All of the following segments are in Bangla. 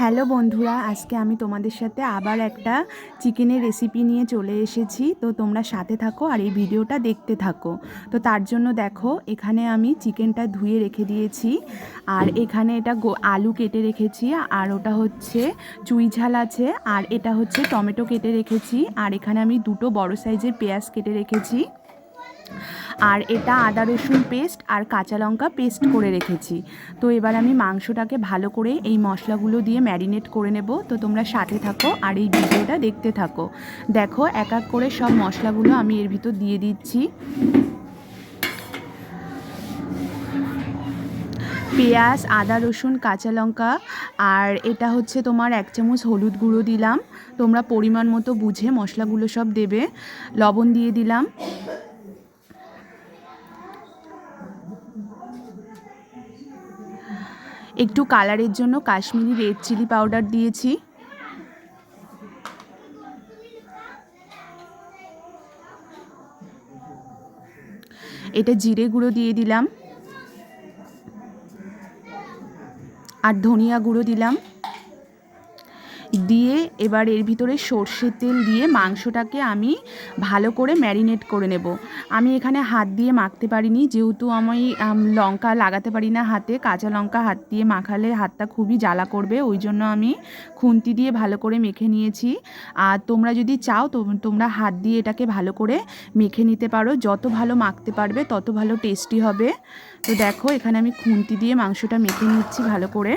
হ্যালো বন্ধুরা, আজকে আমি তোমাদের সাথে আবার একটা চিকেনের রেসিপি নিয়ে চলে এসেছি। তো তোমরা সাথে থাকো আর এই ভিডিওটা দেখতে থাকো। তো তার জন্য দেখো, এখানে আমি চিকেনটা ধুয়ে রেখে দিয়েছি। আর এখানে এটা আলু কেটে রেখেছি। আর ওটা হচ্ছে চুই ঝাল আছে। আর এটা হচ্ছে টমেটো কেটে রেখেছি। আর এখানে আমি দুটো বড় সাইজের পেঁয়াজ কেটে রেখেছি। আর এটা আদা রসুন পেস্ট আর কাঁচা লঙ্কা পেস্ট করে রেখেছি। তো এবার আমি মাংসটাকে ভালো করে এই মশলাগুলো দিয়ে ম্যারিনেট করে নেব। তো তোমরা সাথে থাকো আর এই ভিডিওটা দেখতে থাকো। দেখো, এক এক করে সব মশলাগুলো আমি এর ভিতর দিয়ে দিচ্ছি। পেঁয়াজ, আদা রসুন, কাঁচা লঙ্কা আর এটা হচ্ছে তোমার এক চামচ হলুদ গুঁড়ো দিলাম। তোমরা পরিমাণ মতো বুঝে মশলাগুলো সব দেবে। লবণ দিয়ে দিলাম। একটু কালারের জন্য কাশ্মীরি রেড চিলি পাউডার দিয়েছি। এটা জিরে গুঁড়ো দিয়ে দিলাম। আর ধনিয়া গুঁড়ো দিলাম। দিয়ে এবার এর ভিতরে সর্ষের তেল দিয়ে মাংসটাকে আমি ভালো করে ম্যারিনেট করে নেব। আমি এখানে হাত দিয়ে মাখতে পারিনি, যেহেতু আমি লঙ্কা লাগাতে পারি না হাতে, কাঁচা লঙ্কা হাত দিয়ে মাখালে হাতটা খুবই জ্বালা করবে, ওই জন্য আমি খুন্তি দিয়ে ভালো করে মেখে নিয়েছি। আর তোমরা যদি চাও তোমরা হাত দিয়ে এটাকে ভালো করে মেখে নিতে পারো, যত ভালো মাখতে পারবে তত ভালো টেস্টি হবে। তো দেখো, এখানে আমি খুন্তি দিয়ে মাংসটা মেখে নিচ্ছি ভালো করে।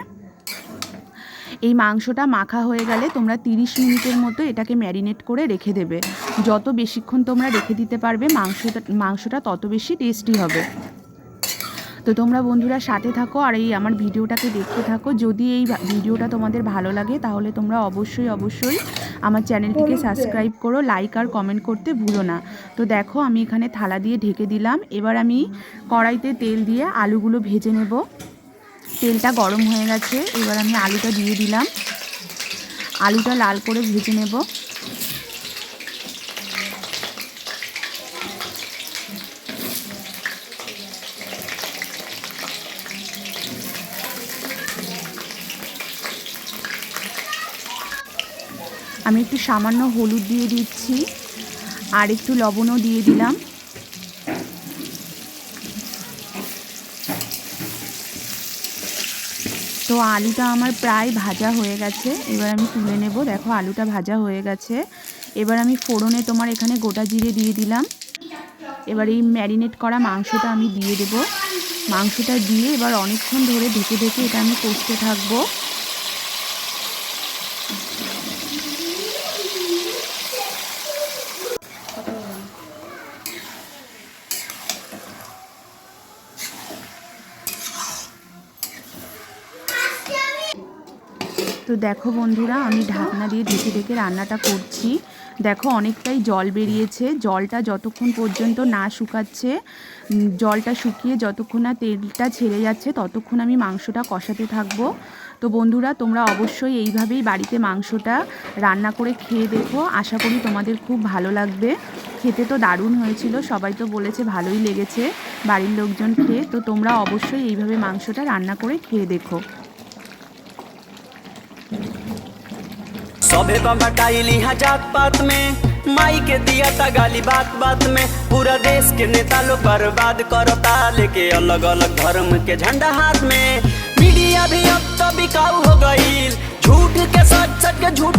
এই মাংসটা মাখা হয়ে গেলে তোমরা 30 মিনিটের মতো এটাকে ম্যারিনেট করে রেখে দেবে। যত বেশিক্ষণ তোমরা রেখে দিতে পারবে মাংসটা মাংসটা তত বেশি টেস্টি হবে। তো তোমরা বন্ধুরা সাথে থাকো আর এই আমার ভিডিওটাকে দেখতে থাকো। যদি এই ভিডিওটা তোমাদের ভালো লাগে তাহলে তোমরা অবশ্যই অবশ্যই আমার চ্যানেলটিকে সাবস্ক্রাইব করো লাইক আর কমেন্ট করতে ভুলো না। তো দেখো আমি এখানে থালা দিয়ে ঢেকে দিলাম। এবার আমি কড়াইতে তেল দিয়ে আলুগুলো ভেজে নেব। তেলটা গরম হয়ে গেছে, এবার আমি আলুটা দিয়ে দিলাম। আলুটা লাল করে ভেজে নেব। আমি একটু সামান্য হলুদ দিয়ে দিচ্ছি, আর একটু লবণও দিয়ে দিলাম। তো আলুটা আমার প্রায় ভাজা হয়ে গেছে। এবার আমি তুলে নেব। দেখো, আলুটা ভাজা হয়ে গেছে। এবার আমি ফোড়নে তোমার এখানে গোটা জিরে দিয়ে দিলাম। এবার এই ম্যারিনেট করা মাংসটা আমি দিয়ে দেব। মাংসটা দিয়ে এবার অনেকক্ষণ ধরে ঢেকে ঢেকে এটা আমি কষতে থাকব। তো দেখো বন্ধুরা, আমি ঢাকনা দিয়ে ঢেকে ঢেকে রান্নাটা করছি। দেখো অনেকটাই জল বেরিয়েছে। জলটা যতক্ষণ পর্যন্ত না শুকাচ্ছে জলটা শুকিয়ে যতক্ষণ না তেলটা ছেড়ে যাচ্ছে, ততক্ষণ আমি মাংসটা কষাতে থাকব। তো বন্ধুরা, তোমরা অবশ্যই এইভাবেই বাড়িতে মাংসটা রান্না করে খেয়ে দেখো। আশা করি তোমাদের খুব ভালো লাগবে। খেতে তো দারুণ হয়েছিল, সবাই তো বলেছে ভালোই লেগেছে বাড়ির লোকজন খেয়ে। তো তোমরা অবশ্যই এইভাবে মাংসটা রান্না করে খেয়ে দেখো। सभे बम्बटाइली हा जात पात में। माई के दिया था गाली बात बात में। पूरा देश के नेता लोग बर्बाद करता लेके अलग अलग धर्म के झंडा हाथ में। मीडिया भी अब तो बिकाऊ हो गई। झूठ के सच सच के झूठ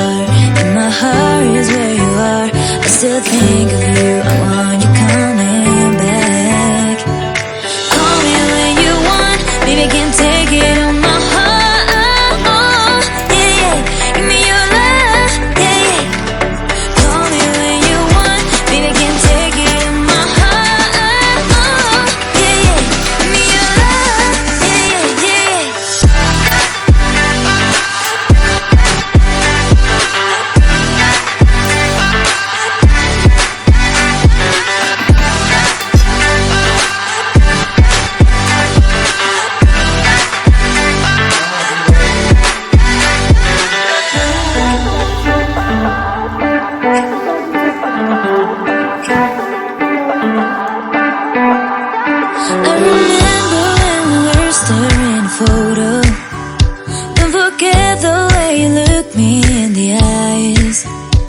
I remember when we were staring photos.